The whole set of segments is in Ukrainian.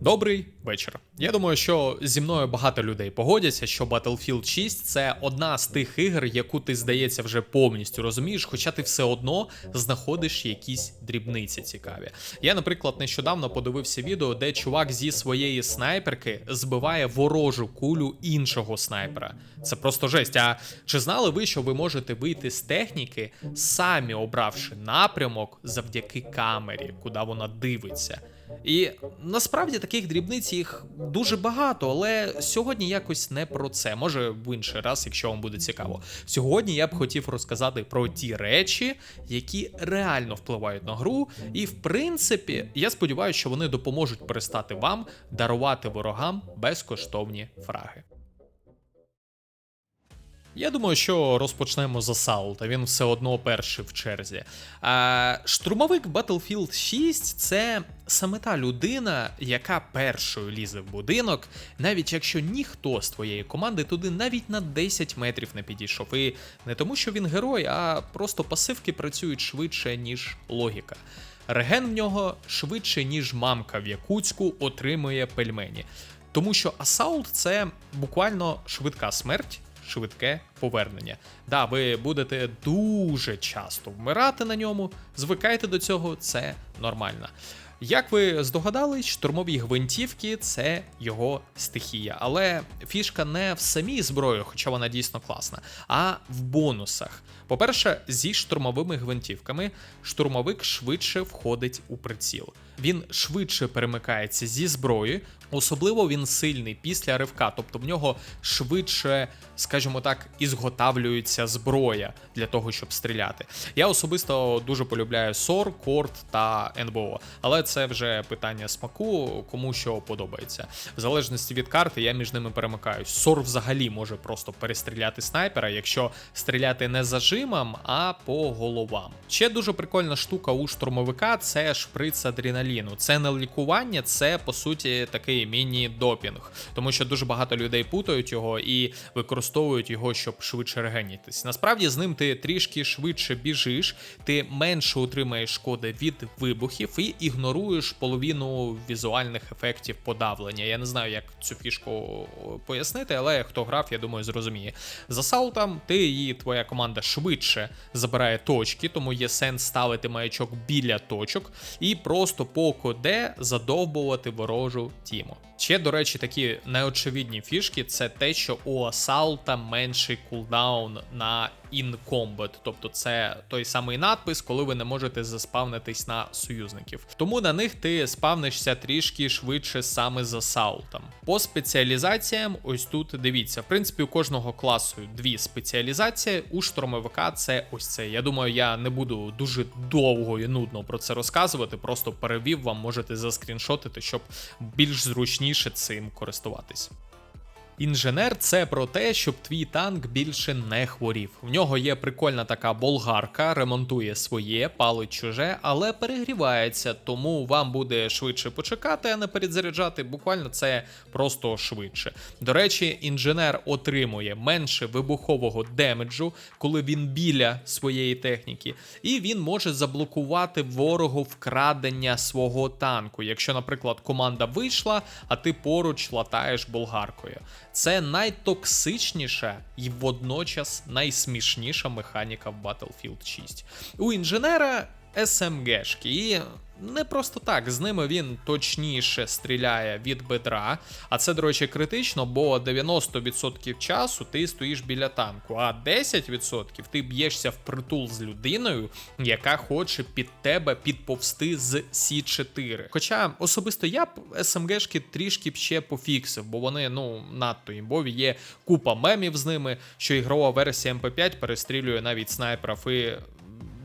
Добрий вечір. Я думаю, що зі мною багато людей погодяться, що Battlefield 6 це одна з тих ігор, яку ти, здається, вже повністю розумієш, хоча ти все одно знаходиш якісь дрібниці цікаві. Я, наприклад, нещодавно подивився відео, де чувак зі своєї снайперки збиває ворожу кулю іншого снайпера. Це просто жесть. А чи знали ви, що ви можете вийти з техніки, самі обравши напрямок завдяки камері, куди вона дивиться? І насправді таких дрібниць їх дуже багато, але сьогодні якось не про це. Може в інший раз, якщо вам буде цікаво. Сьогодні я б хотів розказати про ті речі, які реально впливають на гру, і в принципі, я сподіваюся, що вони допоможуть перестати вам дарувати ворогам безкоштовні фраги. Я думаю, що розпочнемо з Асаулта, він все одно перший в черзі. А, Штурмовик Battlefield 6 це саме та людина, яка першою лізе в будинок, навіть якщо ніхто з твоєї команди туди навіть на 10 метрів не підійшов. І не тому, що він герой, а просто пасивки працюють швидше, ніж логіка. Реген в нього швидше, ніж мамка в Якутську отримує пельмені. Тому що Асаулт це буквально швидка смерть швидке повернення. Да, ви будете дуже часто вмирати на ньому, звикайте до цього, це нормально. Як ви здогадались, штурмові гвинтівки це його стихія. Але фішка не в самій зброї, хоча вона дійсно класна, а в бонусах. По-перше, зі штурмовими гвинтівками штурмовик швидше входить у приціл. Він швидше перемикається зі зброї, особливо він сильний після ривка, тобто в нього швидше, скажімо так, ізготавлюється зброя для того, щоб стріляти. Я особисто дуже полюбляю SOR, Корт та НБО, але це вже питання смаку, кому що подобається. В залежності від карти, я між ними перемикаюсь. Сор взагалі може просто перестріляти снайпера, якщо стріляти не зажимом, а по головам. Ще дуже прикольна штука у штурмовика це шприц адреналіну. Це не лікування, це по суті такий міні-допінг, тому що дуже багато людей путають його і використовують його, щоб швидше регенітись. Насправді з ним ти трішки швидше біжиш, ти менше отримаєш шкоди від вибухів і ігноруєш половину візуальних ефектів подавлення. Я не знаю, як цю фішку пояснити, але хто грав, я думаю, зрозуміє. За саутом ти і твоя команда швидше забирає точки, тому є сенс ставити маячок біля точок і просто по КД задовбувати ворожу тіму. Ще, до речі, такі неочевидні фішки це те, що у Асалта менший кулдаун на in тобто це той самий надпис, коли ви не можете заспавнитись на союзників. Тому на них ти спавнишся трішки швидше саме з Асаултом. По спеціалізаціям, ось тут дивіться, в принципі, у кожного класу дві спеціалізації. У штурмовика це ось це. Я думаю, я не буду дуже довго і нудно про це розказувати, просто перевів вам, можете заскріншотити, щоб більш зручніше цим користуватись. Інженер це про те, щоб твій танк більше не хворів. В нього є прикольна така болгарка, ремонтує своє, палить чуже, але перегрівається, тому вам буде швидше почекати, а не перезаряджати. Буквально це просто швидше. До речі, інженер отримує менше вибухового демеджу, коли він біля своєї техніки, і він може заблокувати ворогу вкрадення свого танку. Якщо, наприклад, команда вийшла, а ти поруч латаєш болгаркою. Це найтоксичніша і водночас найсмішніша механіка в Battlefield 6. У інженера СМГшки, і не просто так, з ними він точніше стріляє від бедра. А це, до речі, критично, бо 90% часу ти стоїш біля танку, а 10% ти б'єшся в притул з людиною, яка хоче під тебе підповсти з Сі 4 Хоча особисто я б СМГшки трішки б ще пофіксив, бо вони ну надто імбові. Є купа мемів з ними, що ігрова версія МП5 перестрілює навіть снайперів. І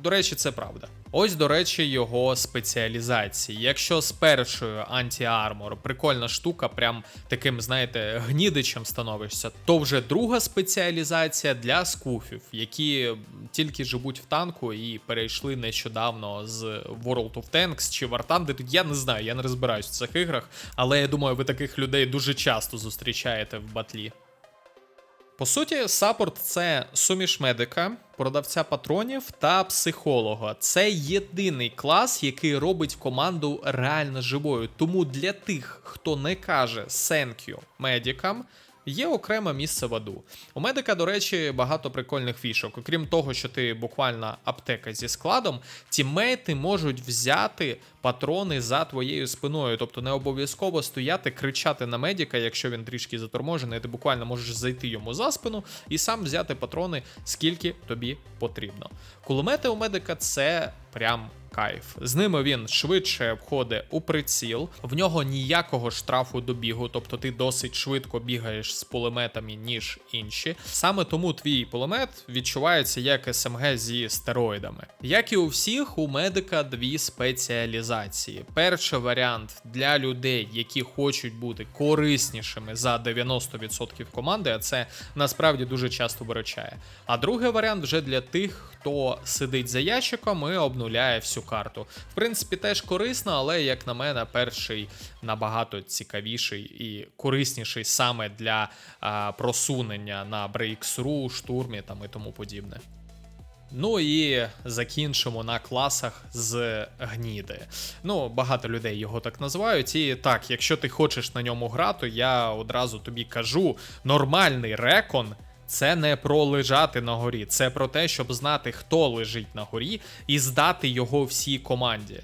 до речі, це правда. Ось, до речі, його спеціалізації. Якщо з першою анті-армор прикольна штука, прям таким, знаєте, гнідичем становишся, то вже друга спеціалізація для скуфів, які тільки живуть в танку і перейшли нещодавно з World of Tanks чи War Thunder. Я не знаю, я не розбираюсь в цих іграх, але я думаю, ви таких людей дуже часто зустрічаєте в батлі. По суті, саппорт це суміш медика, продавця патронів та психолога. Це єдиний клас, який робить команду реально живою. Тому для тих, хто не каже «сенк'ю» you» медикам, Є окреме місце в аду. У медика, до речі, багато прикольних фішок. Окрім того, що ти буквально аптека зі складом, тіммейти можуть взяти патрони за твоєю спиною. Тобто не обов'язково стояти, кричати на медика, якщо він трішки заторможений, ти буквально можеш зайти йому за спину і сам взяти патрони, скільки тобі потрібно. Кулемети у медика це прям кайф. З ними він швидше входить у приціл, в нього ніякого штрафу до бігу, тобто ти досить швидко бігаєш з пулеметами, ніж інші. Саме тому твій пулемет відчувається як СМГ зі стероїдами. Як і у всіх, у медика дві спеціалізації. Перший варіант для людей, які хочуть бути кориснішими за 90% команди, а це насправді дуже часто виручає. А другий варіант вже для тих, хто сидить за ящиком і обнуляє всю карту. В принципі, теж корисно, але, як на мене, перший набагато цікавіший і корисніший саме для а, просунення на брейксру, штурмі там і тому подібне. Ну і закінчимо на класах з гніди. Ну, багато людей його так називають. І так, якщо ти хочеш на ньому грати, я одразу тобі кажу: нормальний рекон. Це не про лежати на горі, це про те, щоб знати, хто лежить на горі, і здати його всій команді.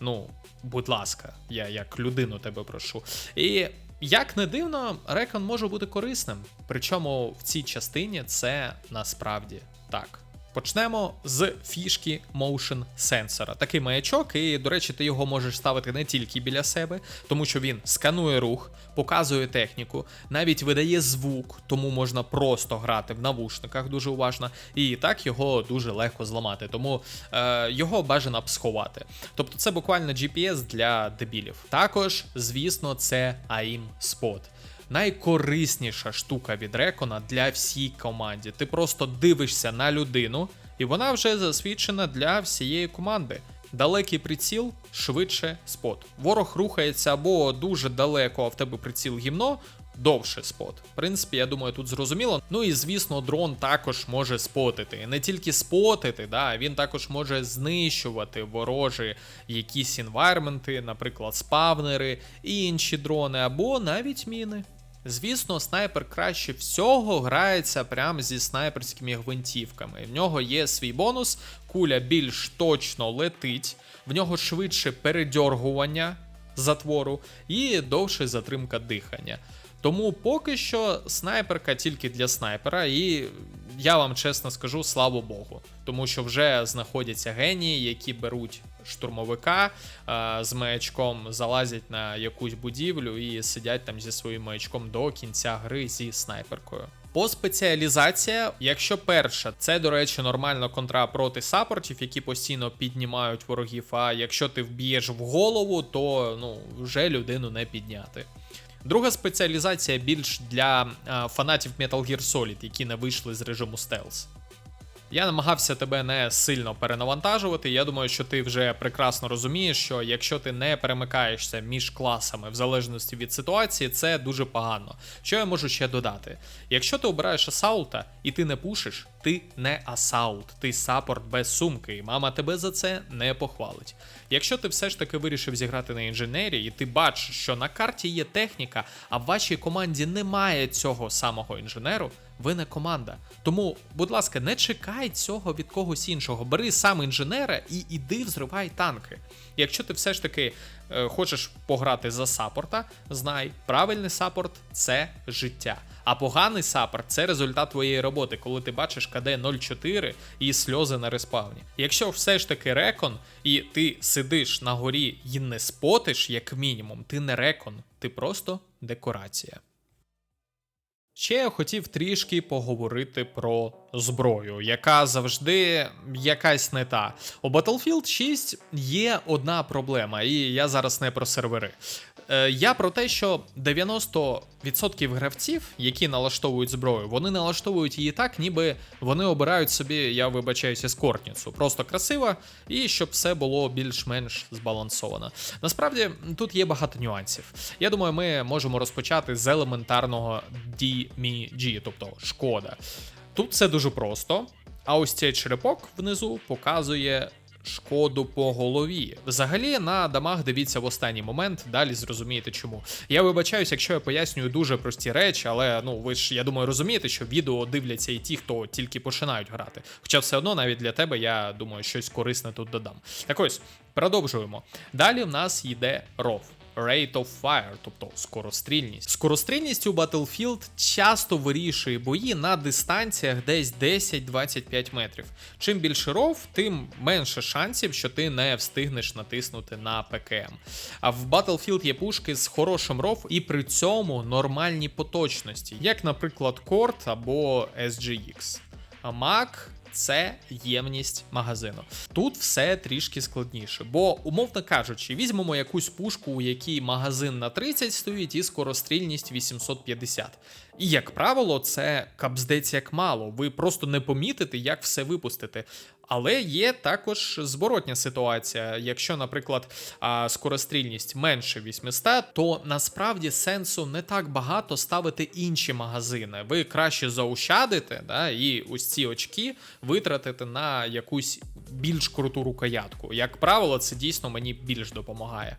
Ну, будь ласка, я як людину тебе прошу. І як не дивно, рекон може бути корисним. Причому в цій частині це насправді так. Почнемо з фішки Motion Sensor. Такий маячок, і, до речі, ти його можеш ставити не тільки біля себе, тому що він сканує рух, показує техніку, навіть видає звук, тому можна просто грати в навушниках дуже уважно, і так його дуже легко зламати. Тому е, його бажано б сховати. Тобто це буквально GPS для дебілів. Також, звісно, це AIM Spot найкорисніша штука від Рекона для всій команді. Ти просто дивишся на людину, і вона вже засвідчена для всієї команди. Далекий приціл, швидше спот. Ворог рухається або дуже далеко, а в тебе приціл гімно. Довше спот. В принципі, я думаю, тут зрозуміло. Ну і звісно, дрон також може спотити. Не тільки спотити, да, він також може знищувати ворожі якісь інвайрменти, наприклад, спавнери і інші дрони, або навіть міни. Звісно, снайпер краще всього грається прямо зі снайперськими гвинтівками. В нього є свій бонус, куля більш точно летить, в нього швидше передьоргування затвору і довше затримка дихання. Тому поки що снайперка тільки для снайпера, і я вам чесно скажу, слава Богу. Тому що вже знаходяться генії, які беруть штурмовика а, з маячком, залазять на якусь будівлю і сидять там зі своїм маячком до кінця гри зі снайперкою. По спеціалізація, якщо перша, це, до речі, нормально контра проти саппортів, які постійно піднімають ворогів. А якщо ти вб'єш в голову, то ну вже людину не підняти. Друга спеціалізація більш для а, фанатів Metal Gear Solid, які не вийшли з режиму стелс. Я намагався тебе не сильно перенавантажувати. Я думаю, що ти вже прекрасно розумієш, що якщо ти не перемикаєшся між класами в залежності від ситуації, це дуже погано. Що я можу ще додати? Якщо ти обираєш асаулта і ти не пушиш, ти не асаулт, ти саппорт без сумки, і мама тебе за це не похвалить. Якщо ти все ж таки вирішив зіграти на інженері, і ти бачиш, що на карті є техніка, а в вашій команді немає цього самого інженеру, ви не команда. Тому, будь ласка, не чекай цього від когось іншого. Бери сам інженера і іди взривай танки. Якщо ти все ж таки е, хочеш пограти за саппорта, знай, правильний саппорт це життя. А поганий саппорт це результат твоєї роботи, коли ти бачиш КД 04 і сльози на респавні. Якщо все ж таки рекон, і ти сидиш на горі і не спотиш, як мінімум, ти не рекон, ти просто декорація. Ще я хотів трішки поговорити про зброю, яка завжди якась не та. У Battlefield 6 є одна проблема, і я зараз не про сервери. Е, я про те, що відсотків гравців, які налаштовують зброю, вони налаштовують її так, ніби вони обирають собі, я вибачаюся, ескортницю. Просто красиво, і щоб все було більш-менш збалансовано. Насправді тут є багато нюансів. Я думаю, ми можемо розпочати з елементарного DMG, тобто шкода. Тут все дуже просто. А ось цей черепок внизу показує шкоду по голові. Взагалі на дамаг дивіться в останній момент, далі зрозумієте чому. Я вибачаюсь, якщо я пояснюю дуже прості речі, але ну ви ж я думаю розумієте, що відео дивляться і ті, хто тільки починають грати. Хоча все одно навіть для тебе я думаю, щось корисне тут додам. Так ось продовжуємо. Далі в нас йде ров. Rate of Fire, тобто скорострільність. Скорострільність у Battlefield часто вирішує бої на дистанціях десь 10-25 метрів. Чим більше ров, тим менше шансів, що ти не встигнеш натиснути на ПКМ. А в Battlefield є пушки з хорошим ров і при цьому нормальні поточності, як, наприклад, Корт або SGX. А Mac це ємність магазину. Тут все трішки складніше, бо, умовно кажучи, візьмемо якусь пушку, у якій магазин на 30 стоїть і скорострільність 850. І, як правило, це капздець як мало. Ви просто не помітите, як все випустити. Але є також зворотня ситуація. Якщо, наприклад, скорострільність менше 800, то насправді сенсу не так багато ставити інші магазини. Ви краще заощадите, да, і ось ці очки витратите на якусь більш круту рукоятку. Як правило, це дійсно мені більш допомагає.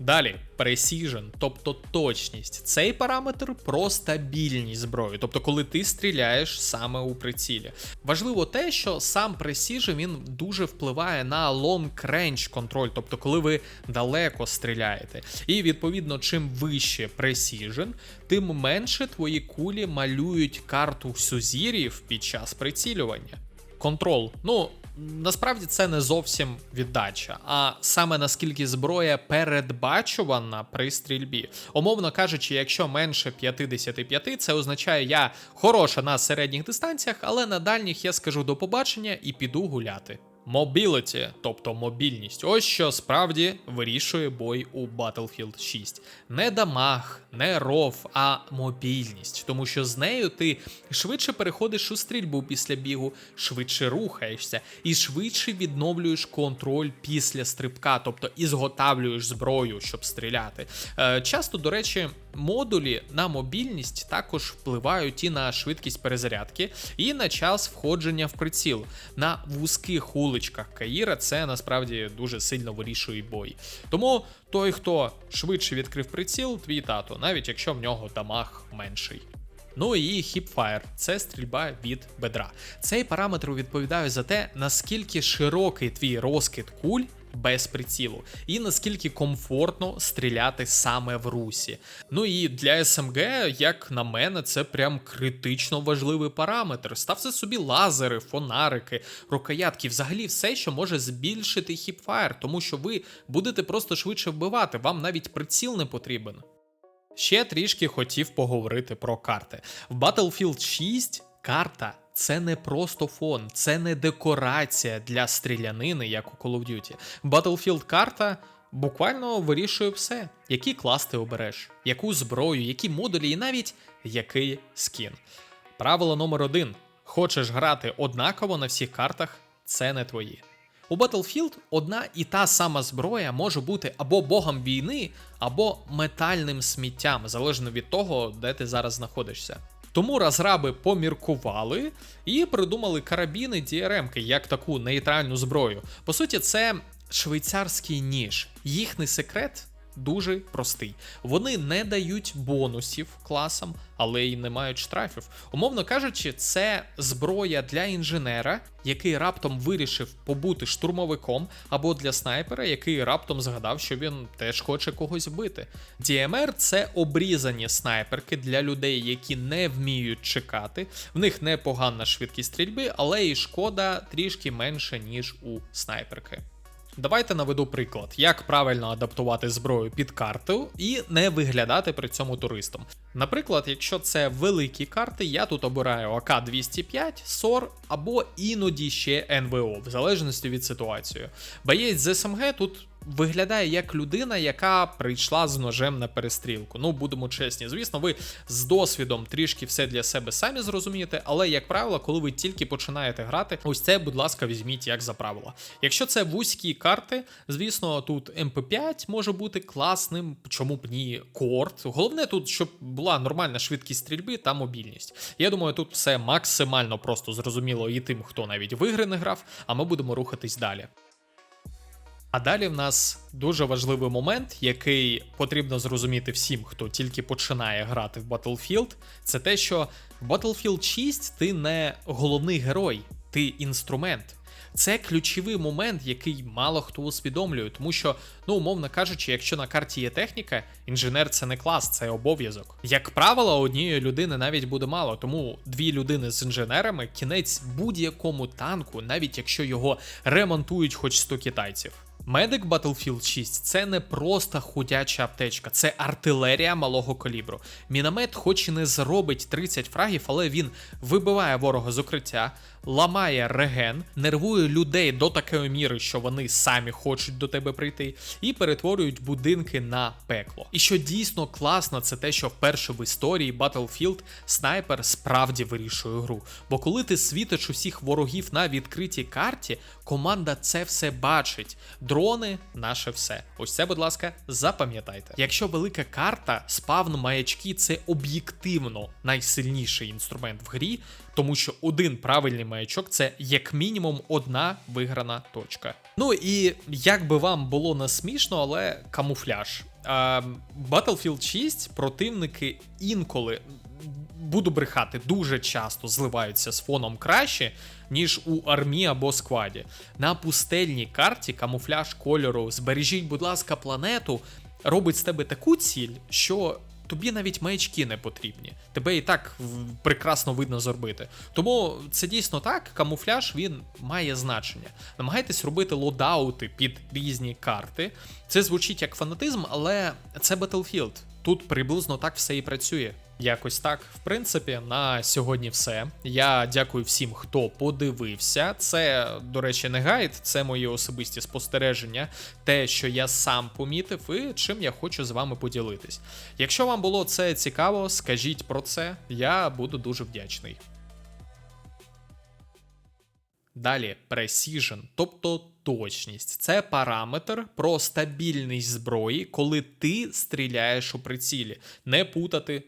Далі, Precision, тобто точність. Цей параметр про стабільність зброї, тобто коли ти стріляєш саме у прицілі. Важливо те, що сам Precision він дуже впливає на long range контроль, тобто коли ви далеко стріляєте. І відповідно, чим вище Precision, тим менше твої кулі малюють карту сузір'їв під час прицілювання. Контрол. Ну, Насправді це не зовсім віддача, а саме наскільки зброя передбачувана при стрільбі. Умовно кажучи, якщо менше 55, це означає, я хороша на середніх дистанціях, але на дальніх я скажу до побачення і піду гуляти. Mobility, тобто мобільність, ось що справді вирішує бой у Battlefield 6. Не дамаг, не ров, а мобільність, тому що з нею ти швидше переходиш у стрільбу після бігу, швидше рухаєшся і швидше відновлюєш контроль після стрибка, тобто і зготавлюєш зброю, щоб стріляти. Е, часто, до речі, модулі на мобільність також впливають і на швидкість перезарядки, і на час входження в приціл. На вузьких уличках Каїра це насправді дуже сильно вирішує бой. Тому той, хто швидше відкрив приціл, твій тато, навіть якщо в нього дамаг менший. Ну і хіпфаєр це стрільба від бедра. Цей параметр відповідає за те, наскільки широкий твій розкид куль без прицілу, і наскільки комфортно стріляти саме в русі. Ну і для СМГ, як на мене, це прям критично важливий параметр. Ставте собі лазери, фонарики, рукоятки, взагалі все, що може збільшити хіпфаєр, тому що ви будете просто швидше вбивати, вам навіть приціл не потрібен. Ще трішки хотів поговорити про карти. В Battlefield 6 карта це не просто фон, це не декорація для стрілянини, як у Call of Duty. Battlefield карта буквально вирішує все, які клас ти обереш, яку зброю, які модулі і навіть який скін. Правило номер один: хочеш грати однаково на всіх картах, це не твої. У Battlefield одна і та сама зброя може бути або богом війни, або метальним сміттям, залежно від того, де ти зараз знаходишся. Тому розраби поміркували і придумали карабіни DRM, як таку нейтральну зброю. По суті, це швейцарський ніж. Їхній секрет дуже простий. Вони не дають бонусів класам, але й не мають штрафів. Умовно кажучи, це зброя для інженера, який раптом вирішив побути штурмовиком, або для снайпера, який раптом згадав, що він теж хоче когось вбити. DMR – це обрізані снайперки для людей, які не вміють чекати. В них непогана швидкість стрільби, але і шкода трішки менше, ніж у снайперки. Давайте наведу приклад, як правильно адаптувати зброю під карту і не виглядати при цьому туристом. Наприклад, якщо це великі карти, я тут обираю АК-205, СОР або іноді ще НВО, в залежності від ситуації. Боєць з СМГ тут виглядає як людина, яка прийшла з ножем на перестрілку. Ну, будемо чесні. Звісно, ви з досвідом трішки все для себе самі зрозумієте, але, як правило, коли ви тільки починаєте грати, ось це, будь ласка, візьміть як за правило. Якщо це вузькі карти, звісно, тут МП5 може бути класним, чому б ні, корт. Головне тут, щоб була нормальна швидкість стрільби та мобільність. Я думаю, тут все максимально просто зрозуміло і тим, хто навіть в ігри не грав, а ми будемо рухатись далі. А далі в нас дуже важливий момент, який потрібно зрозуміти всім, хто тільки починає грати в Battlefield, це те, що в Battlefield 6 ти не головний герой, ти інструмент. Це ключовий момент, який мало хто усвідомлює, тому що, ну, умовно кажучи, якщо на карті є техніка, інженер це не клас, це обов'язок. Як правило, однієї людини навіть буде мало, тому дві людини з інженерами кінець будь-якому танку, навіть якщо його ремонтують хоч 100 китайців. Медик Battlefield 6 це не просто ходяча аптечка, це артилерія малого калібру. Міномет, хоч і не зробить 30 фрагів, але він вибиває ворога з укриття, ламає реген, нервує людей до такої міри, що вони самі хочуть до тебе прийти, і перетворюють будинки на пекло. І що дійсно класно, це те, що вперше в історії Battlefield снайпер справді вирішує гру. Бо коли ти світиш усіх ворогів на відкритій карті, команда це все бачить. Дрони наше все. Ось це, будь ласка, запам'ятайте. Якщо велика карта, спавн маячки це об'єктивно найсильніший інструмент в грі, тому що один правильний маячок це як мінімум одна виграна точка. Ну і як би вам було не смішно, але камуфляж. А, Battlefield 6 противники інколи. Буду брехати, дуже часто зливаються з фоном краще, ніж у армії або скваді. На пустельній карті камуфляж кольору Збережіть, будь ласка, планету робить з тебе таку ціль, що тобі навіть маячки не потрібні. Тебе і так прекрасно видно зробити. Тому це дійсно так. Камуфляж він має значення. Намагайтесь робити лодаути під різні карти. Це звучить як фанатизм, але це Battlefield. Тут приблизно так все і працює. Якось так, в принципі, на сьогодні все. Я дякую всім, хто подивився. Це, до речі, не гайд, це мої особисті спостереження, те, що я сам помітив, і чим я хочу з вами поділитись. Якщо вам було це цікаво, скажіть про це, я буду дуже вдячний. Далі Precision, тобто точність. Це параметр про стабільність зброї, коли ти стріляєш у прицілі. Не путати